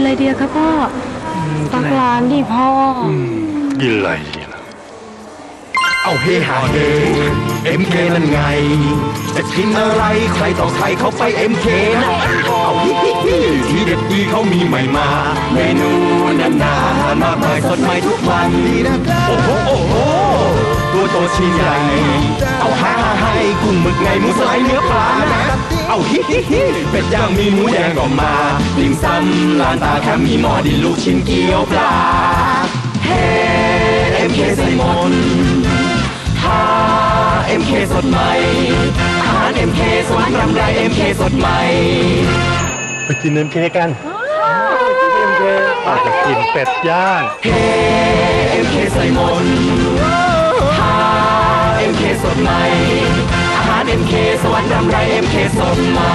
อะไรเดียครับพ่อสักร้านดิพ่ออกินอะไรดีล่ะเอาเฮหาเฮเอ็มเคนั่นไง จะกินอะไรใครต่อใครเขาไปเอ็มเคนะเอาฮิฮิฮิทีเด็ดดีเขามีใหม่มา เมนูนานาอาหารมากมายสดใหม่ทุกวันโอ้โหโอ้โหตัวโตชิ้นใหญ่เอาฮ่าฮ่าให้กุ้งหมึกไงหมูสไลด์เนื้อปลานะเอาฮิฮิฮิเป็ดย่างมีหมูแดงก็มาติ่มซำลานตาแค่มีหม้อดินลูกชิ้นเกี๊ยวปลาเฮ้เอ็มเคใส่หมนถ้า MK สดใหม่อาหาร MK สวนรำไร MK สดใหม่ไปกินเอ็มเคกันเอ็มเคอาจจะกินเป็ดย่างเฮ้ MK ใส่หมนถ้า MK สดใหม่ อาหาร MK สวรรค์รำไรเอ็มเคสดใหม่